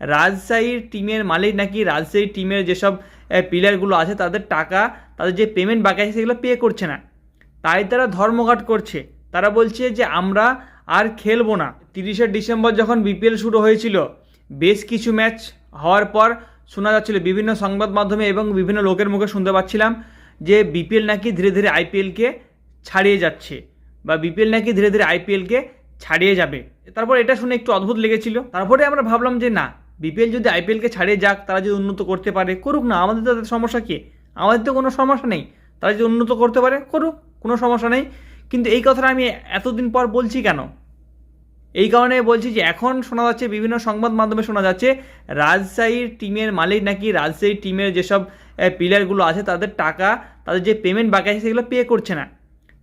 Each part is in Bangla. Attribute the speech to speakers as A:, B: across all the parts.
A: রাজশাহীর টিমের মালিক নাকি রাজশাহীর টিমের যেসব প্লেয়ারগুলো আছে, তাদের টাকা, তাদের যে পেমেন্ট বাকি আছে সেগুলো পে করছে না। তাই তারা ধর্মঘট করছে। তারা বলছে যে, আমরা আর খেলব না। তিরিশে ডিসেম্বর যখন বিপিএল শুরু হয়েছিল, বেশ কিছু ম্যাচ হওয়ার পর শোনা যাচ্ছিল, বিভিন্ন সংবাদ মাধ্যমে এবং বিভিন্ন লোকের মুখে শুনতে পাচ্ছিলাম যে বিপিএল নাকি ধীরে ধীরে আইপিএলকে ছাড়িয়ে যাচ্ছে বা বিপিএল নাকি ধীরে ধীরে আইপিএলকে ছাড়িয়ে যাবে। তারপর এটা শুনে একটু অদ্ভুত লেগেছিল। তারপরে আমরা ভাবলাম যে, না বিপিএল যদি আইপিএলকে ছাড়িয়ে যাক, তারা যদি উন্নত করতে পারে, করুক না। আমাদের তাদের সমস্যা কি? আমাদের তো কোনো সমস্যা নেই। তারা যদি উন্নত করতে পারে, করুক, কোনো সমস্যা নেই। কিন্তু এই কথাটা আমি এতদিন পর বলছি কেন? এই কারণে বলছি যে, এখন শোনা যাচ্ছে বিভিন্ন সংবাদ মাধ্যমে শোনা যাচ্ছে, রাজশাহীর টিমের মালিক নাকি রাজশাহীর টিমের যেসব প্লেয়ারগুলো আছে, তাদের টাকা, তাদের যে পেমেন্ট বাকি আছে, সেগুলো পে করছে না।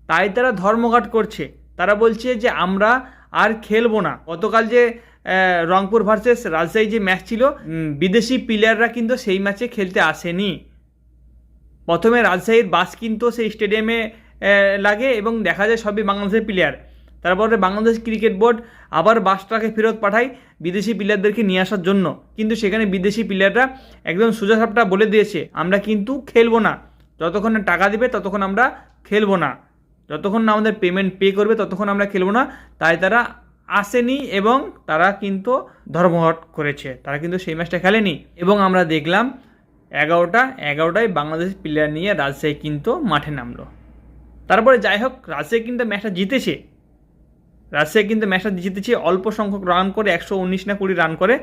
A: তাই তারা ধর্মঘট করছে। তারা বলছে যে, আমরা আর খেলব না। গতকাল যে রংপুর ভার্সেস রাজশাহী যে ম্যাচ ছিল বিদেশি প্লেয়াররা কিন্তু সেই ম্যাচে খেলতে আসেনি। প্রথমে রাজশাহীর বাস কিন্তু সেই স্টেডিয়ামে লাগে এবং দেখা যায় সবই বাংলাদেশের প্লেয়ার তারপরে বাংলাদেশ ক্রিকেট বোর্ড আবার বাসটাকে ফেরত পাঠায় বিদেশি প্লেয়ারদেরকে নিয়ে আসার জন্য। কিন্তু সেখানে বিদেশি প্লেয়াররা একদম সোজাসাপটা বলে দিয়েছে আমরা কিন্তু খেলব না। যতক্ষণ না টাকা দিবে ততক্ষণ আমরা খেলব না। যতক্ষণ না আমাদের পেমেন্ট পে করবে ততক্ষণ আমরা খেলব না। তাই তারা আসেনি এবং তারা কিন্তু ধর্মঘট করেছে। তারা কিন্তু সেই ম্যাচটা খেলেনি। এবং আমরা দেখলাম এগারোটা, এগারোটায় বাংলাদেশ প্লেয়ার নিয়ে রাজশাহী কিন্তু মাঠে নামলো। তারপরে যাই হোক, রাজশাহী কিন্তু ম্যাচটা জিতেছে। রাজশাহী কিন্তু ম্যাচটা জিতেছে, অল্প সংখ্যক রান করে, একশো উনিশ না কুড়ি রান করে,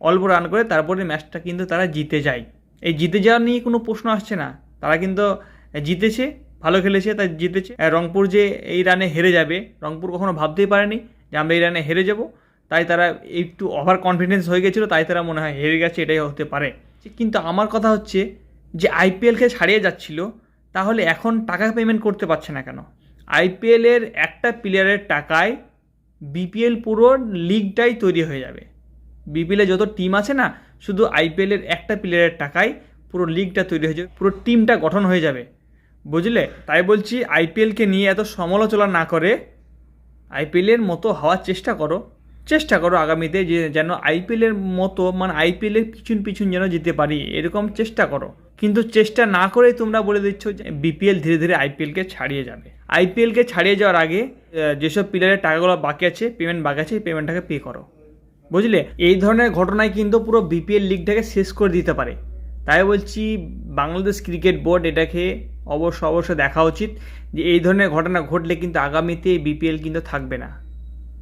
A: অল্প রান করে, তারপরে ম্যাচটা কিন্তু তারা জিতে যায়। এই জিতে যাওয়া নিয়ে কোনো প্রশ্ন আসছে না। তারা কিন্তু জিতেছে, ভালো খেলেছে, তাই জিতেছে। রংপুর যে এই রানে হেরে যাবে, রংপুর কখনো ভাবতেই পারেনি। যে আমরা এই রানে হেরে যাব। তাই তারা একটু ওভার কনফিডেন্স হয়ে গেছিল, তাই তারা মনে হয় হেরে গেছে, এটাই হতে পারে। কিন্তু আমার কথা হচ্ছে যে আইপিএলকে ছাড়িয়ে যাচ্ছিল, তাহলে এখন টাকা পেমেন্ট করতে পারছে না কেন? আইপিএলের একটা প্লেয়ারের টাকায় বিপিএল পুরো লিগটাই তৈরি হয়ে যাবে। বিপিএলে যত টিম আছে না, শুধু আইপিএলের একটা প্লেয়ারের টাকায় পুরো লিগটা তৈরি হয়ে যাবে, পুরো টিমটা গঠন হয়ে যাবে। বুঝলে? তাই বলছি আইপিএলকে নিয়ে এত সমালোচনা না করে আইপিএলের মতো হওয়ার চেষ্টা করো। চেষ্টা করো আগামীতে যে যেন আইপিএলের মতো মানে আইপিএলের পিছন পিছন যেন যেতে পারি, এরকম চেষ্টা করো। কিন্তু চেষ্টা না করেই তোমরা বলে দিচ্ছ যে বিপিএল ধীরে ধীরে আইপিএলকে ছাড়িয়ে যাবে। আইপিএলকে ছাড়িয়ে যাওয়ার আগে যেসব প্লেয়ারের টাকাগুলো বাকি আছে পেমেন্ট বাকি আছে, এই পেমেন্টটাকে পে করো। বুঝলে? এই ধরনের ঘটনায় কিন্তু পুরো বিপিএল লিগটাকে শেষ করে দিতে পারে। তাই বলছি, বাংলাদেশ ক্রিকেট বোর্ড এটাকে অবশ্য অবশ্য দেখা উচিত। যে এই ধরনের ঘটনা ঘটলে কিন্তু আগামীতে বিপিএল কিন্তু থাকবে না।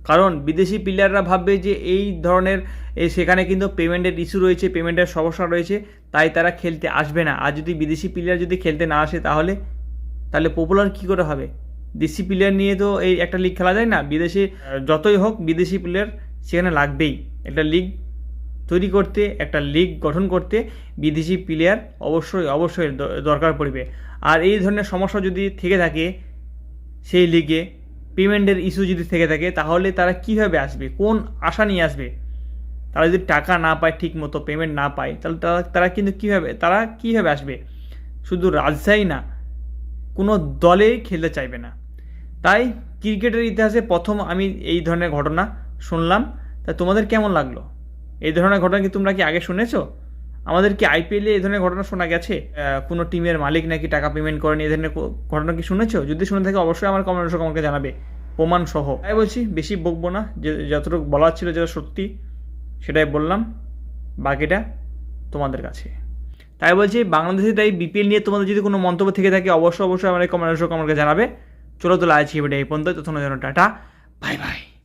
A: কারণ বিদেশি প্লেয়াররা ভাববে যে এই ধরনের এ সেখানে কিন্তু পেমেন্টের ইস্যু রয়েছে পেমেন্টের সমস্যা রয়েছে তাই তারা খেলতে আসবে না। আর যদি বিদেশি প্লেয়ার যদি খেলতে না আসে তাহলে তাহলে পপুলার কী করে হবে? দেশি প্লেয়ার নিয়ে তো এই একটা লিগ খেলা যায় না? বিদেশি আহ, যতই হোক বিদেশি প্লেয়ার সেখানে লাগবেই। একটা লিগ তৈরি করতে, একটা লিগ গঠন করতে বিদেশি প্লেয়ার অবশ্যই অবশ্যই দরকার পড়বে। আর এই ধরনের সমস্যা যদি থেকে থাকে সেই লিগে পেমেন্টের ইস্যু যদি থেকে থাকে, তাহলে তারা কীভাবে আসবে? কোন আশা নিয়ে আসবে? তারা যদি টাকা না পায় ঠিক মতো পেমেন্ট না পায়, তাহলে তারা তারা কিন্তু কীভাবে, তারা কীভাবে আসবে? শুধু রাজশাহী না, কোনো দলেই খেলতে চাইবে না। তাই ক্রিকেটের ইতিহাসে প্রথম আমি এই ধরনের ঘটনা শুনলাম। তা তোমাদের কেমন লাগল? এই ধরনের ঘটনা কি তোমরা কি আগে শুনেছো? আমাদের কি আইপিএলে এই ধরনের ঘটনা শোনা গেছে? কোনো টিমের মালিক নাকি টাকা পেমেন্ট করেনি, এই ধরনের ঘটনা কি শুনেছো? যদি শুনে থাকে, অবশ্যই আমার কমেন্ট আমাকে জানাবে। প্রমাণ সহ। তাই বলছি, বেশি বকবো না। যে, যতটুকু বলার ছিল যেটা সত্যি, সেটাই বললাম। বাকিটা তোমাদের কাছে। তাই বলছি, বাংলাদেশে তাই বিপিএল নিয়ে তোমাদের যদি কোনো মন্তব্য থেকে থাকে, অবশ্যই অবশ্যই আমার কমেন্ট আমাকে জানাবে। চলো তো ভিডিও এই পর্যন্ত তখন যেন টাটা। Bye bye.